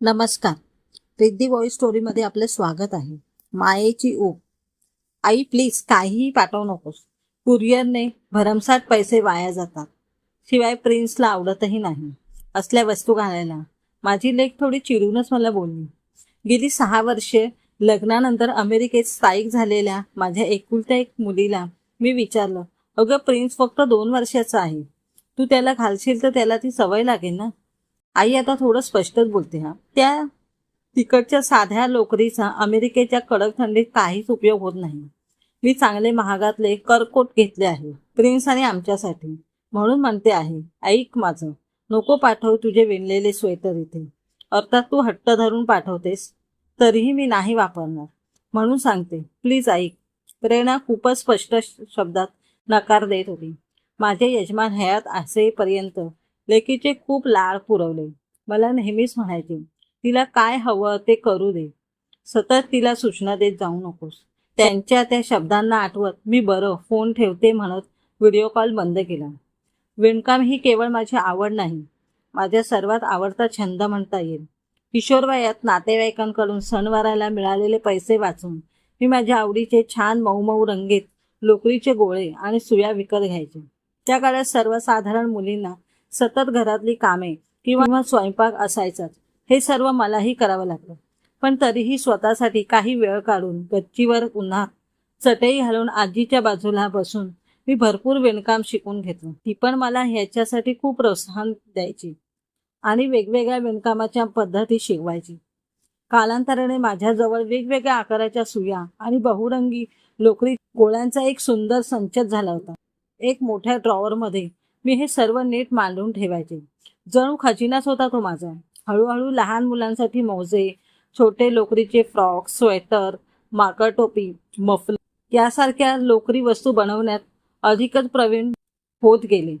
नमस्कार. रिद्धी वॉइस स्टोरीमध्ये आपलं स्वागत आहे. मायेची ऊब. आई प्लीज काहीही पाठवू नकोस. कुरिअरने भरमसाठ पैसे वाया जातात. शिवाय प्रिन्सला आवडतही नाही. असल्या वस्तू घालायला. माझी लेख थोडी चिडूनच मला बोलली. गेली सहा वर्षे लग्नानंतर अमेरिकेत स्थायिक झालेल्या माझ्या एकुलत्या एक मुलीला मी विचारलं अगं प्रिन्स फक्त दोन वर्षाचा आहे. तू त्याला घालशील तर त्याला ती सवय लागेल ना? आई आता थोडं स्पष्टच बोलते हा. त्या तिकडच्या साध्या लोकरीचा अमेरिकेच्या कडक थंडीत काहीच उपयोग होत नाही. मी चांगले महागातले करकोट घेतले आहे. प्रिन्स आणि आमच्यासाठी. म्हणून म्हणते आहे ऐक माझं. नको पाठव तुझे विणलेले स्वेटर इथे. अर्थात तू हट्ट धरून पाठवतेस तरीही मी नाही वापरणार. म्हणून सांगते प्लीज ऐक. प्रेरणा खूपच स्पष्ट श- शब्दात नकार देत होती. माझे यजमान हयात असेपर्यंत लेकीचे खूप लाड पुरवले. मला नेहमीच म्हणायचे तिला काय हवं ते करू दे. सतत तिला सूचना देत जाऊ नकोस. त्यांच्या त्या शब्दांना आठवत मी बरं फोन ठेवते म्हणत व्हिडिओ कॉल बंद केला. विणकाम ही केवळ माझी आवड नाही. माझ्या सर्वात आवडता छंद म्हणता येईल. किशोरवयात नातेवाईकांकडून सणवाराला मिळालेले पैसे वाचून मी माझ्या आवडीचे छान मऊ मऊ रंगीत लोकरीचे गोळे आणि सुया विकत घ्यायचे. त्या काळात सर्वसाधारण मुलींना सतत घरातली कामे किंवा स्वयंपाक असायचाच. हे सर्व मलाही करावं लागलं. पण तरीही स्वतःसाठी काही वेळ काढून गच्चीवर पुन्हा चटई घालून आजीच्या बाजूला बसून मी भरपूर विणकाम शिकून घेतलं. ती पण मला ह्याच्यासाठी खूप प्रोत्साहन द्यायची आणि वेगवेगळ्या विणकामाच्या पद्धती शिकवायची. कालांतराने माझ्याजवळ वेगवेगळ्या आकाराच्या सुया आणि बहुरंगी लोकरी गोळ्यांचा एक सुंदर संचत झाला होता. एक मोठ्या ड्रॉवरमध्ये मी हे सर्व नीट मांडून ठेवायचे. जणू खजिनाच होता तो माझा. हळूहळू लहान मुलांसाठी मोजे छोटे लोकरीचे फ्रॉक स्वेटर माकर टोपी मफल यासारख्या लोकरी वस्तू बनवण्यात अधिकच प्रवीण होत गेले.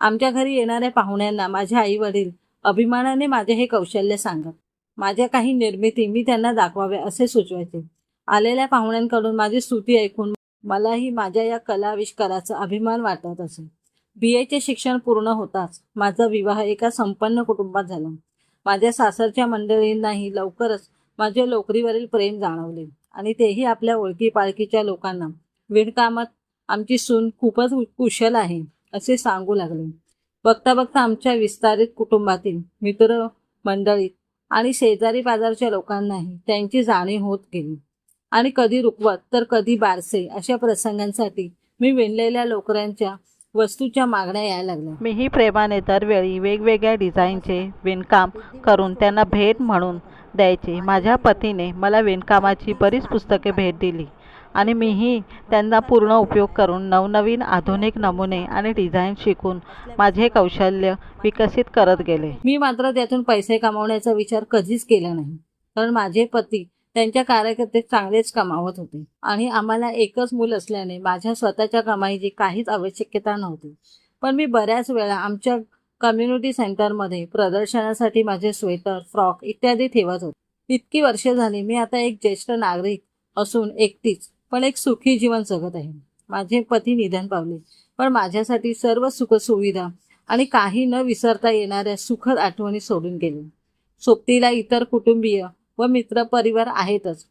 आमच्या घरी येणाऱ्या पाहुण्यांना माझे आई वडील अभिमानाने माझे हे कौशल्य सांगत माझ्या काही निर्मिती मी त्यांना दाखवावे असे सुचवायचे. आलेल्या पाहुण्यांकडून माझी स्तुती ऐकून मलाही माझ्या या कलाविष्काराचा अभिमान वाटत असे. बी एचे शिक्षण पूर्ण होताच माझा विवाह एका संपन्न कुटुंबात झाला. माझ्या सासरच्या मंडळींनाही लवकरच माझे लोकरीवरील प्रेम जाणवले आणि तेही आपल्या ओळखी पाळखीच्या लोकांना. विणकामात आमची सून खूपच कुशल आहे असे सांगू लागले. बघता बघता आमच्या विस्तारित कुटुंबातील मित्र मंडळीत आणि शेजारी बाजारच्या लोकांनाही त्यांची जाणीव होत गेली. आणि कधी रुकवत तर कधी बारसे अशा प्रसंगांसाठी मी विणलेल्या लोकऱ्यांच्या वस्तूच्या मागण्या यायला लागल्या. मीही प्रेमाने दरवेळी वेगवेगळ्या डिझाईनचे विणकाम करून त्यांना भेट म्हणून द्यायचे. माझ्या पतीने मला विणकामाची बरीच पुस्तके भेट दिली आणि मीही त्यांना पूर्ण उपयोग करून नवनवीन आधुनिक नमुने आणि डिझाईन शिकून माझे कौशल्य विकसित करत गेले. मी मात्र त्यातून पैसे कमावण्याचा विचार कधीच केला नाही. कारण माझे पती त्यांच्या कार्यकर्ते चांगलेच कमावत होते. आणि आम्हाला एकच मूल असल्याने माझ्या स्वतःच्या कमाईची काहीच आवश्यकता नव्हती. पण मी बऱ्याच वेळा आमच्या कम्युनिटी सेंटरमध्ये प्रदर्शनासाठी माझे स्वेटर फ्रॉक इत्यादी ठेवत होते. इतकी वर्षे झाली मी आता एक ज्येष्ठ नागरिक असून एकटीच पण एक सुखी जीवन जगत आहे. माझे पती निधन पावले पण माझ्यासाठी सर्व सुखसुविधा आणि काही न विसरता येणाऱ्या सुखद आठवणी सोडून गेले. सोबतीला इतर कुटुंबीय व मित्रपरिवार आहेतच.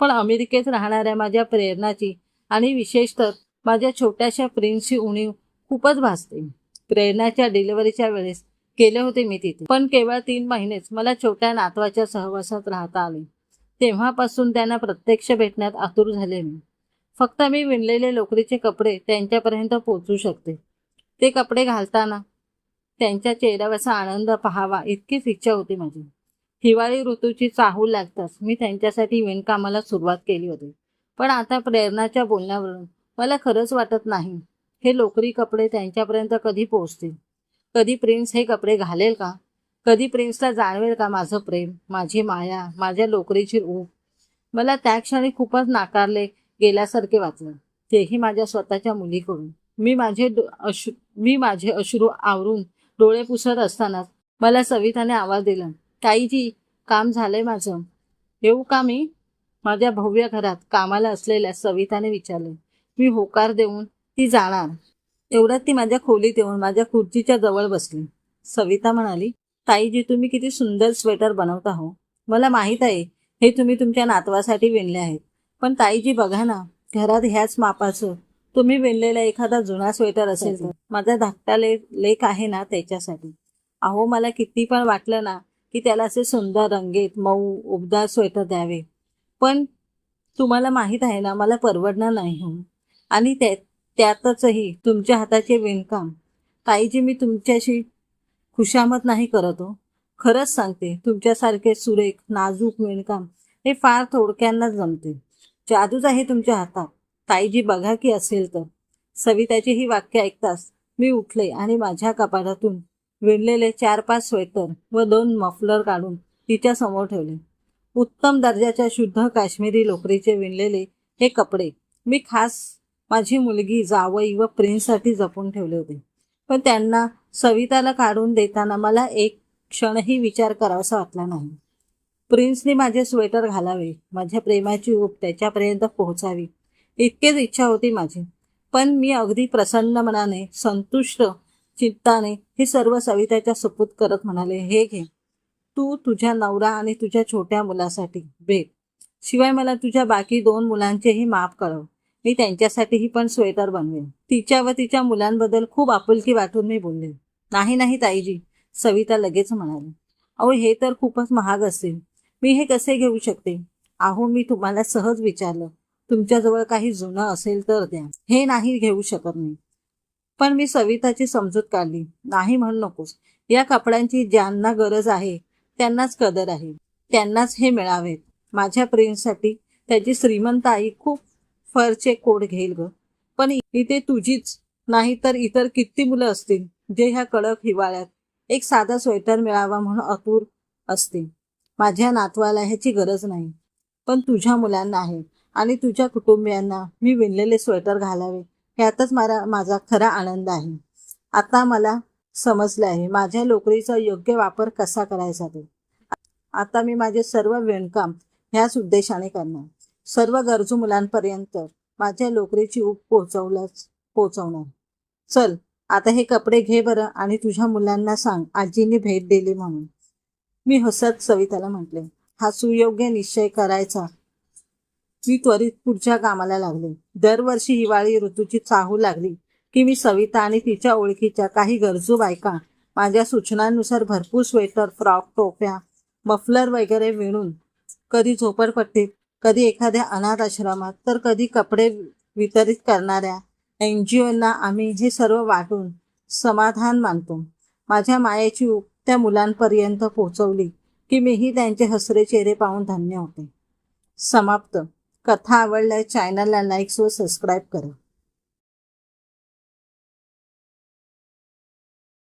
पण अमेरिकेत राहणाऱ्या माझ्या प्रेरणाची आणि विशेषतः माझ्या छोट्याशा प्रिन्सची उणीव खूपच भासते. प्रेरणाच्या डिलिव्हरीच्या वेळेस गेले होते मी तिथे. पण केवळ तीन महिनेच मला छोट्या नातवाच्या सहवासात राहता आले. तेव्हापासून त्यांना प्रत्यक्ष भेटण्यात आतुर झाले मी. फक्त मी विणलेले लोकरीचे कपडे त्यांच्यापर्यंत पोहोचू शकते. ते कपडे घालताना त्यांच्या चेहऱ्यावरचा आनंद पाहावा इतकीच इच्छा होती माझी. हिवाळी ऋतूची चाहूल लागताच. मी त्यांच्यासाठी विणकामाला सुरुवात केली होती. पण आता प्रेरणाच्या बोलण्यावरून मला खरंच वाटत नाही. हे लोकरी कपडे त्यांच्यापर्यंत कधी पोहोचतील? कधी प्रिन्स हे कपडे घालेल का? कधी प्रिन्सला जाणवेल का माझं प्रेम माझी माया माझ्या लोकरीची ऊब मला त्या क्षणी खूपच नाकारले गेल्यासारखे वाचलं तेही माझ्या स्वतःच्या मुलीकडून. मी माझे डो- अश्रू मी माझे अश्रू आवरून डोळे पुसत असतानाच मला सविताने आवाज दिला. ताईजी काम झालंय माझं. येऊ का मी? माझ्या भव्य घरात कामाला असलेल्या सविताने विचारले. मी होकार देऊन ती जाणार. एवढ्यात ती माझ्या खोलीत येऊन माझ्या खुर्चीच्या जवळ बसली. सविता म्हणाली ताईजी तुम्ही किती सुंदर स्वेटर बनवता हो. मला माहीत आहे हे तुम्ही तुमच्या नातवासाठी विणले आहेत. पण ताईजी बघा ना घरात ह्याच मापाचं. तुम्ही विणलेला एखादा जुना स्वेटर असेल तर. माझा धाकटा ले लेख आहे ना त्याच्यासाठी. अहो मला किती पण वाटलं ना की त्याला असे सुंदर रंगीत मऊ उबदार स्वेटर द्यावे. पण तुम्हाला माहीत आहे ना मला परवडणार नाही हो. आणि त्या त्यातचही तुमच्या हाताचे विणकाम. ताईजी मी तुमच्याशी खुशामत नाही करत हो. खरंच सांगते तुमच्यासारखे सुरेख नाजूक विणकाम हे फार थोडक्यांनाच जमते. जादूच आहे तुमच्या हातात. ताईजी बघा की असेल तर. सविताची ही वाक्य ऐकताच मी उठले आणि माझ्या कपाटातून विणलेले चार पाच स्वेटर व दोन मफलर काढून तिच्या समोर ठेवले. उत्तम दर्जाच्या शुद्ध काश्मीरी लोकरीचे विणलेले हे कपडे मी खास माझी मुलगी जावई व प्रिन्ससाठी जपून ठेवले होते. पण त्यांना सविताला काढून देताना मला एक क्षणही विचार करावासा वाटला नाही. प्रिन्सने माझे स्वेटर घालावे माझ्या प्रेमाची ऊब त्याच्यापर्यंत पोहोचावी इतकेच इच्छा होती माझी. पण मी अगदी प्रसन्न मनाने संतुष्ट चिंताने हे सर्व सविताच्या सपूत करत म्हणाले हे घे. तू तुझ्या नवरा आणि तुझ्या छोट्या मुलासाठी भेट. शिवाय मला तुझ्या बाकी दोन मुलांचेही माफ कळव. मी त्यांच्यासाठीही पण स्वेटर बनवेन. तिच्या व तिच्या मुलांबद्दल खूप आपुलकी वाटून मी बोलले. नाही नाही ताईजी सविता लगेच म्हणाली. अहो हे तर खूपच महाग असेल मी हे कसे घेऊ शकते? अहो मी तुम्हाला सहज विचारलं. तुमच्याजवळ काही जुनं असेल तर द्या. हे नाही घेऊ शकत मी. पण मी सविताची समजूत काढली. नाही म्हणू नकोस. या कपड्यांची ज्यांना गरज आहे त्यांनाच कदर आहे. त्यांनाच हे मिळावेत. माझ्या प्रेमसाठी त्याची श्रीमंत आई खूप फरचे कोड घेईल ग. पण इथे तुझीच नाही तर इतर किती मुलं असतील जे ह्या कडक हिवाळ्यात एक साधा स्वेटर मिळावा म्हणून अतुर असतील. माझ्या नातवाला ह्याची गरज नाही. पण तुझ्या मुलांना आहे आणि तुझ्या कुटुंबियांना मी विणलेले स्वेटर घालावे. ह्यातच मला माझा खरा आनंद आहे. आता मला समजले आहे माझ्या लोकरीचा योग्य वापर कसा करायचा ते? आता मी माझे सर्व विणकाम ह्याच उद्देशाने करणार. सर्व गरजू मुलांपर्यंत माझ्या लोकरीची ऊब पोहोचवलाच पोहोचवणार. चल आता हे कपडे घे बरं आणि तुझ्या मुलांना सांग आजीने भेट दिली म्हणून. मी हसत सविताला म्हटले हा सुयोग्य निश्चय करायचा. मी त्वरित पुढच्या कामाला लागले. दरवर्षी हिवाळी ऋतूची चाहू लागली की मी सविता आणि तिच्या ओळखीच्या काही गरजू बायका माझ्या सूचनांनुसार भरपूर स्वेटर फ्रॉक टोप्या मफलर वगैरे विणून कधी झोपडपट्टीत कधी एखाद्या अनाथ आश्रमात तर कधी कपडे वितरित करणाऱ्या एन जी ओना आम्ही हे सर्व वाटून समाधान मानतो. माझ्या मायेची ऊब त्या मुलांपर्यंत पोहोचवली की मीही त्यांचे हसरे चेहरे पाहून धन्य होते. समाप्त. कथा आवडल्या चॅनलला लाईक्स व सबस्क्राईब करा.